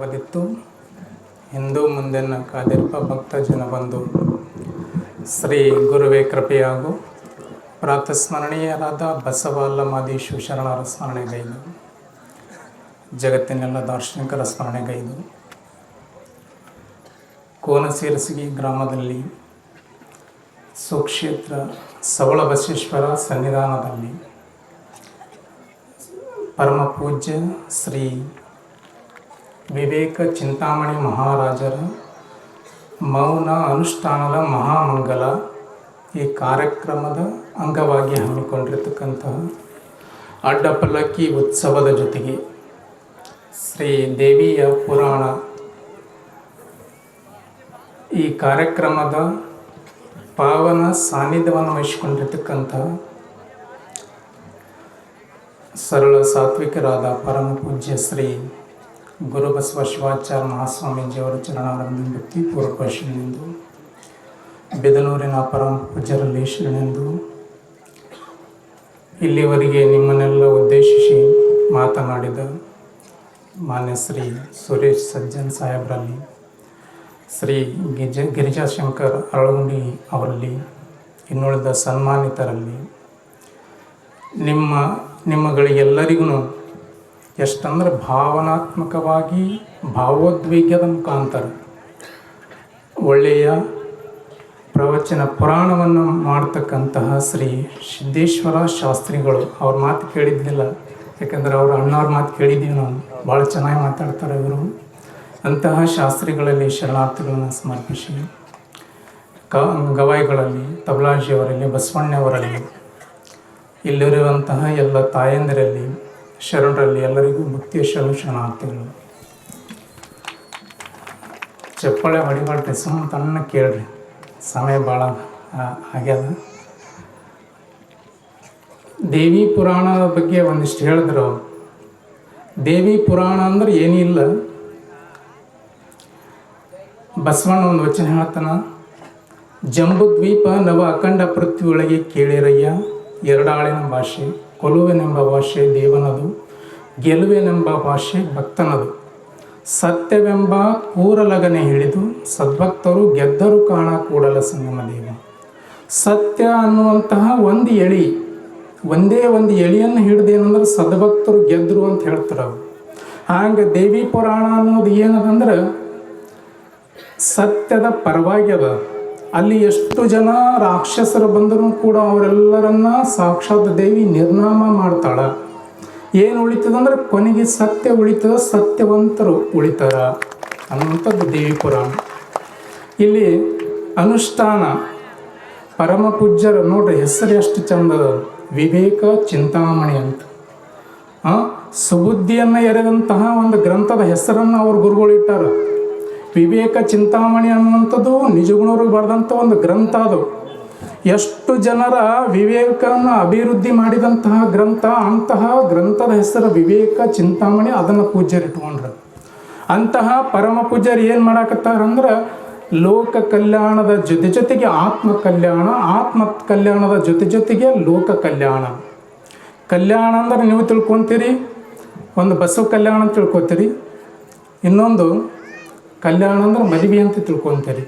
ಬದಿತ್ತು. ಹಿಂದೂ ಮುಂದೆನ್ನ ಕಾದಿರುವ ಭಕ್ತ ಜನ ಬಂದು ಶ್ರೀ ಗುರುವೇ ಕೃಪೆಯಾಗು. ಪ್ರಾತಸ್ಮರಣೀಯರಾದ ಬಸವ ಮಾದೇಶು ಶರಣರ ಸ್ಮರಣೆಗೈದು. ಜಗತ್ತಿನೆಲ್ಲ ದಾರ್ಶನಿಕರ ಸ್ಮರಣೆಗೈದು. ಕೋನಸೀರಸಗಿ ಗ್ರಾಮದಲ್ಲಿ ಸುಕ್ಷೇತ್ರ ಸವಳ ಬಸವೇಶ್ವರ ಸನ್ನಿಧಾನದಲ್ಲಿ ಪರಮ ಪೂಜ್ಯ ಶ್ರೀ ವಿವೇಕ ಚಿಂತಾಮಣಿ ಮಹಾರಾಜರ ಮೌನ ಅನುಷ್ಠಾನದ ಮಹಾಮಂಗಲ ಈ ಕಾರ್ಯಕ್ರಮದ ಅಂಗವಾಗಿ ಹಮ್ಮಿಕೊಂಡಿರ್ತಕ್ಕಂತಹ ಅಡ್ಡಪಲ್ಲಕ್ಕಿ ಉತ್ಸವದ ಜೊತೆಗೆ ಶ್ರೀ ದೇವಿಯ ಪುರಾಣ ಈ ಕಾರ್ಯಕ್ರಮದ ಪಾವನ ಸಾನ್ನಿಧ್ಯವನ್ನು ವಹಿಸಿಕೊಂಡಿರ್ತಕ್ಕಂತಹ ಸರಳ ಸಾತ್ವಿಕರಾದ ಪರಮ ಪೂಜ್ಯ ಶ್ರೀ ಗುರುಬಸವ ಶಿವಾಚಾರ್ಯ ಮಹಾಸ್ವಾಮೀಜಿಯವರ ಚರಣಾರಂಭ ಭಕ್ತಿ ಪೂರ್ವಕ ಶ್ರೀನೆಂದು ಬೆದನೂರಿನ ಪರಮ ಪೂಜ್ಯರಲ್ಲಿ ಶ್ರೀನೆಂದು ಇಲ್ಲಿವರೆಗೆ ನಿಮ್ಮನ್ನೆಲ್ಲ ಉದ್ದೇಶಿಸಿ ಮಾತನಾಡಿದ ಮಾನ್ಯ ಶ್ರೀ ಸುರೇಶ್ ಸಜ್ಜನ್ ಸಾಹೇಬರಲ್ಲಿ ಶ್ರೀ ಗಿಜ, ಗಿರಿಜಾಶಂಕರ್ ಅರಳಗುಂಡಿ ಅವರಲ್ಲಿ, ಇನ್ನುಳಿದ ಸನ್ಮಾನಿತರಲ್ಲಿ, ನಿಮ್ಮ, ನಿಮ್ಮಗಳಿಗೆಲ್ಲರಿಗೂ ಎಷ್ಟಂದ್ರೆ ಭಾವನಾತ್ಮಕವಾಗಿ ಭಾವೋದ್ವೇಗದ ಮುಖಾಂತರ ಒಳ್ಳೆಯ ಪ್ರವಚನ ಪುರಾಣವನ್ನು ಮಾಡ್ತಕ್ಕಂತಹ ಶ್ರೀ ಸಿದ್ದೇಶ್ವರ ಶಾಸ್ತ್ರಿಗಳು ಅವ್ರ ಮಾತು ಕೇಳಿದ್ದಿಲ್ಲ. ಯಾಕಂದ್ರೆ ಅವ್ರ ಅಣ್ಣವ್ರ ಮಾತು ಕೇಳಿದ್ದೀವಿ ನಾವು. ಭಾಳ ಚೆನ್ನಾಗಿ ಮಾತಾಡ್ತಾರೆ ಇವರು. ಅಂತಹ ಶಾಸ್ತ್ರಿಗಳಲ್ಲಿ ಶರಣಾರ್ಥಿಗಳನ್ನು ಸಮರ್ಪಿಸಿ. ಕ, ಗವಾಯಿಗಳಲ್ಲಿ, ತಬಲಾಜಿಯವರಲ್ಲಿ, ಬಸವಣ್ಣವರಲ್ಲಿ, ಇಲ್ಲಿರುವಂತಹ ಎಲ್ಲ ತಾಯಂದಿರಲ್ಲಿ ಶರಣರಲ್ಲಿ ಎಲ್ಲರಿಗೂ ಮುಕ್ತಿಯ ಶರಣ ಶರಣಾರ್ಥಿಗಳು ಚಪ್ಪಾಳೆ ಹೊಡಿಬಾರ್ದು ಸುಮ್ಮನೆ ತಣ್ಣ ಕೇಳ್ರಿ. ಸಮಯ ಭಾಳ ಆಗ್ಯದ. ದೇವಿ ಪುರಾಣದ ಬಗ್ಗೆ ಒಂದಿಷ್ಟು ಹೇಳಿದ್ರು. ದೇವಿ ಪುರಾಣ ಅಂದ್ರೆ ಏನಿಲ್ಲ ಬಸವಣ್ಣ ಒಂದು ವಚನ ಹೇಳ್ತಾನ, ಜಂಬುದ್ವೀಪ ನವ ಅಖಂಡ ಪೃಥ್ವಿಯೊಳಗೆ ಕೇಳಿರಯ್ಯ, ಎರಡಾಳಿನ ಭಾಷೆ. ಕೊಲುವೆನೆಂಬ ಭಾಷೆ ದೇವನದು, ಗೆಲುವೆನೆಂಬ ಭಾಷೆ ಭಕ್ತನದು. ಸತ್ಯವೆಂಬ ಕೂರಲಗನೆ ಹಿಡಿದು ಸದ್ಭಕ್ತರು ಗೆದ್ದರು ಕಾಣ ಕೂಡಲ ಸಂಗಮ ದೇವ. ಸತ್ಯ ಅನ್ನುವಂತಹ ಒಂದು ಎಳಿ, ಒಂದೇ ಒಂದು ಎಳಿಯನ್ನು ಹಿಡ್ದೇನಂದ್ರೆ ಸದ್ಭಕ್ತರು ಗೆದ್ದರು ಅಂತ ಹೇಳ್ತಾರೆ ಅವರು. ಹಂಗೆ ದೇವಿ ಪುರಾಣ ಅನ್ನೋದು ಏನದಂದ್ರೆ, ಸತ್ಯದ ಪರವಾಗಿ ಅದ. ಅಲ್ಲಿ ಎಷ್ಟು ಜನ ರಾಕ್ಷಸರು ಬಂದರೂ ಕೂಡ ಅವರೆಲ್ಲರನ್ನ ಸಾಕ್ಷಾತ್ ದೇವಿ ನಿರ್ನಾಮ ಮಾಡ್ತಾಳ. ಏನು ಉಳಿತದಂದ್ರೆ ಕೊನೆಗೆ ಸತ್ಯ ಉಳಿತದ ಸತ್ಯವಂತರು ಉಳಿತಾರ ಅನ್ನುವಂಥದ್ದು ದೇವಿ ಪುರಾಣ. ಇಲ್ಲಿ ಅನುಷ್ಠಾನ, ಪರಮ ಪೂಜ್ಯರ ನೋಡ್ರಿ ಹೆಸರು ಎಷ್ಟು ಚಂದ ವಿವೇಕ ಚಿಂತಾಮಣಿ ಅಂತ. ಸುಬುದ್ಧಿಯನ್ನು ಎರೆದಂತಹ ಒಂದು ಗ್ರಂಥದ ಹೆಸರನ್ನು ಅವ್ರ ಗುರುಗಳು ಇಟ್ಟಾರ. ವಿವೇಕ ಚಿಂತಾಮಣಿ ಅನ್ನುವಂಥದ್ದು ನಿಜಗುಣವ್ರಿಗೆ ಬರೆದಂಥ ಒಂದು ಗ್ರಂಥ ಅದು. ಎಷ್ಟು ಜನರ ವಿವೇಕವನ್ನು ಅಭಿವೃದ್ಧಿ ಮಾಡಿದಂತಹ ಗ್ರಂಥ, ಅಂತಹ ಗ್ರಂಥದ ಹೆಸರು ವಿವೇಕ ಚಿಂತಾಮಣಿ, ಅದನ್ನು ಪೂಜ್ಯರು ಇಟ್ಕೊಂಡ್ರು. ಅಂತಹ ಪರಮ ಪೂಜ್ಯರು ಏನು ಮಾಡಾಕತ್ತಾರಂದ್ರೆ ಲೋಕ ಕಲ್ಯಾಣದ ಜೊತೆ ಜೊತೆಗೆ ಆತ್ಮ ಕಲ್ಯಾಣ ಆತ್ಮ ಕಲ್ಯಾಣದ ಜೊತೆ ಜೊತೆಗೆ ಲೋಕ ಕಲ್ಯಾಣ. ಕಲ್ಯಾಣ ಅಂದ್ರೆ ನೀವು ತಿಳ್ಕೊತೀರಿ, ಒಂದು ಬಸವ ಕಲ್ಯಾಣ ಅಂತ ತಿಳ್ಕೊತೀರಿ. ಇನ್ನೊಂದು ಕಲ್ಯಾಣ ಅಂದ್ರೆ ಮದುವೆ ಅಂತ ತಿಳ್ಕೊತಾರೆ.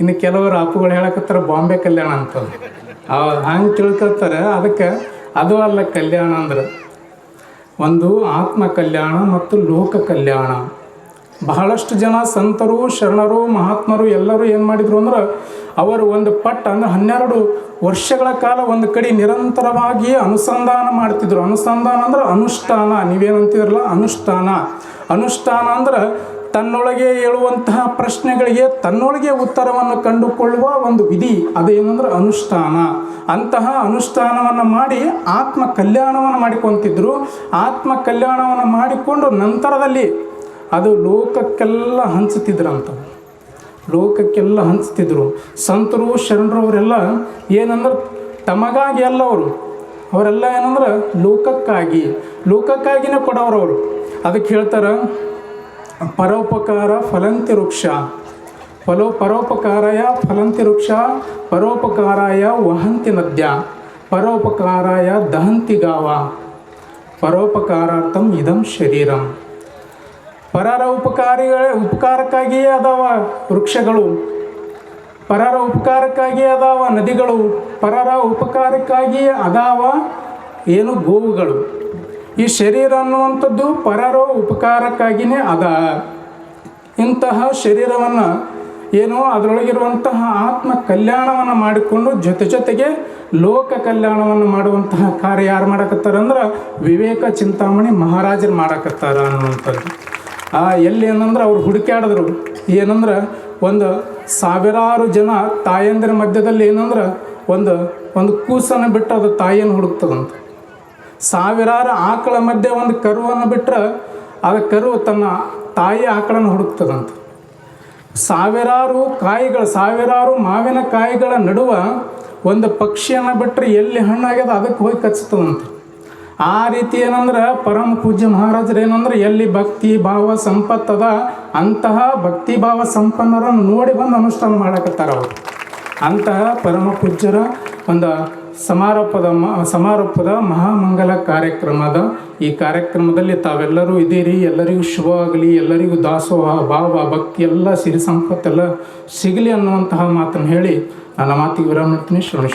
ಇನ್ನು ಕೆಲವರು ಅಪ್ಪುಗಳು ಹೇಳಕತ್ತಾರ ಬಾಂಬೆ ಕಲ್ಯಾಣ ಅಂತ ಹಂಗೆ ತಿಳ್ಕೊತಾರೆ ಅದಕ್ಕೆ ಅದು ಅಲ್ಲ ಕಲ್ಯಾಣ ಅಂದ್ರೆ. ಒಂದು ಆತ್ಮ ಕಲ್ಯಾಣ ಮತ್ತು ಲೋಕ ಕಲ್ಯಾಣ. ಬಹಳಷ್ಟು ಜನ ಸಂತರು, ಶರಣರು, ಮಹಾತ್ಮರು ಎಲ್ಲರೂ ಏನು ಮಾಡಿದ್ರು ಅಂದ್ರೆ, ಅವರು ಒಂದು ಪಟ್ಟ ಅಂದ್ರೆ ಹನ್ನೆರಡು ವರ್ಷಗಳ ಕಾಲ ಒಂದು ಕಡೆ ನಿರಂತರವಾಗಿ ಅನುಸಂಧಾನ ಮಾಡ್ತಿದ್ರು. ಅನುಸಂಧಾನ ಅಂದ್ರೆ ಅನುಷ್ಠಾನ. ನೀವೇನಂತಿದ್ರಲ್ಲ ಅನುಷ್ಠಾನ. ಅನುಷ್ಠಾನ ಅಂದ್ರೆ ತನ್ನೊಳಗೆ ಹೇಳುವಂತಹ ಪ್ರಶ್ನೆಗಳಿಗೆ ತನ್ನೊಳಗೆ ಉತ್ತರವನ್ನು ಕಂಡುಕೊಳ್ಳುವ ಒಂದು ವಿಧಿ. ಅದೇನಂದ್ರೆ ಅನುಷ್ಠಾನ. ಅಂತಹ ಅನುಷ್ಠಾನವನ್ನು ಮಾಡಿ ಆತ್ಮ ಕಲ್ಯಾಣವನ್ನು ಮಾಡಿಕೊಂತಿದ್ರು. ಆತ್ಮ ಕಲ್ಯಾಣವನ್ನು ಮಾಡಿಕೊಂಡು ನಂತರದಲ್ಲಿ ಅದು ಲೋಕಕ್ಕೆಲ್ಲ ಹಂಚುತ್ತಿದ್ರಂತ ಲೋಕಕ್ಕೆಲ್ಲ ಹಂಚ್ತಿದ್ರು. ಸಂತರು, ಶರಣರು ಅವರೆಲ್ಲ ಏನಂದ್ರೆ ತಮಗಾಗಿ ಅಲ್ಲ ಅವರು. ಅವರೆಲ್ಲ ಏನಂದ್ರೆ ಲೋಕಕ್ಕಾಗಿ, ಲೋಕಕ್ಕಾಗಿನೇ ಕೊಡೋರು ಅವರು. ಅದಕ್ಕೆ ಹೇಳ್ತಾರೆ, ಪರೋಪಕಾರ ಫಲಂತಿ ವೃಕ್ಷ. ಫಲೋ, ಪರೋಪಕಾರಾಯ ಫಲಂತಿ ವೃಕ್ಷ, ಪರೋಪಕಾರಾಯ ವಹಂತಿ ನದ್ಯ, ಪರೋಪಕಾರಾಯ ದಹಂತಿ ಗಾವ. ಪರೋಪಕಾರಾರ್ಥಂ ಇದಂ ಶರೀರಂ. ಪರರ ಉಪಕಾರಿಗಳ, ಉಪಕಾರಕ್ಕಾಗಿಯೇ ಅದಾವ ವೃಕ್ಷಗಳು. ಪರರ ಉಪಕಾರಕ್ಕಾಗಿ ಅದಾವ ನದಿಗಳು. ಪರರ ಉಪಕಾರಕ್ಕಾಗಿಯೇ ಅದಾವ ಏನು ಗೋವುಗಳು. ಈ ಶರೀರ ಅನ್ನುವಂಥದ್ದು ಪರರ ಉಪಕಾರಕ್ಕಾಗಿಯೇ ಅದ. ಇಂತಹ ಶರೀರವನ್ನು ಏನು ಅದರೊಳಗಿರುವಂತಹ ಆತ್ಮ ಕಲ್ಯಾಣವನ್ನು ಮಾಡಿಕೊಂಡು ಜೊತೆ ಜೊತೆಗೆ ಲೋಕ ಕಲ್ಯಾಣವನ್ನು ಮಾಡುವಂತಹ ಕಾರ್ಯ ಯಾರು ಮಾಡಕತ್ತಾರಂದ್ರೆ ವಿವೇಕ ಚಿಂತಾಮಣಿ ಮಹಾರಾಜರು ಮಾಡಕತ್ತಾರ ಅನ್ನುವಂಥದ್ದು. ಎಲ್ಲಿ ಏನಂದ್ರೆ ಅವ್ರು ಹುಡುಕ್ಯಾಡಿದ್ರು. ಏನಂದ್ರೆ ಒಂದು ಸಾವಿರಾರು ಜನ ತಾಯಂದಿರ ಮಧ್ಯದಲ್ಲಿ ಏನಂದ್ರೆ ಒಂದು ಒಂದು ಕೂಸನ್ನು ಬಿಟ್ಟು ಅದು ತಾಯಿಯನ್ನು ಹುಡುಕ್ತದಂತ. ಸಾವಿರಾರು ಆಕಳ ಮಧ್ಯೆ ಒಂದು ಕರುವನ್ನು ಬಿಟ್ಟರೆ ಆ ಕರು ತನ್ನ ತಾಯಿ ಆಕಳನ್ನು ಹುಡುಕ್ತದಂತ. ಸಾವಿರಾರು ಕಾಯಿಗಳು, ಸಾವಿರಾರು ಮಾವಿನ ಕಾಯಿಗಳ ನಡುವ ಒಂದು ಪಕ್ಷಿಯನ್ನು ಬಿಟ್ಟರೆ ಎಲ್ಲಿ ಹಣ್ಣಾಗ್ಯದ ಅದಕ್ಕೆ ಹೋಗಿ ಕಚ್ತದಂತ. ಆ ರೀತಿ ಏನಂದ್ರೆ ಪರಮ ಪೂಜ್ಯ ಮಹಾರಾಜರು ಏನಂದ್ರೆ ಎಲ್ಲಿ ಭಕ್ತಿ ಭಾವ ಸಂಪತ್ತದ ಅಂತಹ ಭಕ್ತಿ ಭಾವ ಸಂಪನ್ನರನ್ನು ನೋಡಿ ಬಂದು ಅನುಷ್ಠಾನ ಮಾಡಕತ್ತಾರ ಅವರು. ಅಂತಹ ಪರಮ ಪೂಜ್ಯರ ಒಂದು ಸಮಾರೋಪದ ಮ, ಸಮಾರೋಪದ ಮಹಾಮಂಗಲ ಕಾರ್ಯಕ್ರಮದ ಈ ಕಾರ್ಯಕ್ರಮದಲ್ಲಿ ತಾವೆಲ್ಲರೂ ಇದ್ದೀರಿ, ಎಲ್ಲರಿಗೂ ಶುಭ ಆಗಲಿ, ಎಲ್ಲರಿಗೂ ದಾಸೋಹ, ಭಾವ, ಭಕ್ತಿ ಎಲ್ಲ ಸಿರಿ ಸಂಪತ್ತೆಲ್ಲ ಸಿಗಲಿ ಅನ್ನುವಂತಹ ಮಾತನ್ನು ಹೇಳಿ ನನ್ನ ಮಾತಿಗೆ ವಿರಾಮ ಮಾಡ್ತೀನಿ ಶ್ರವಣ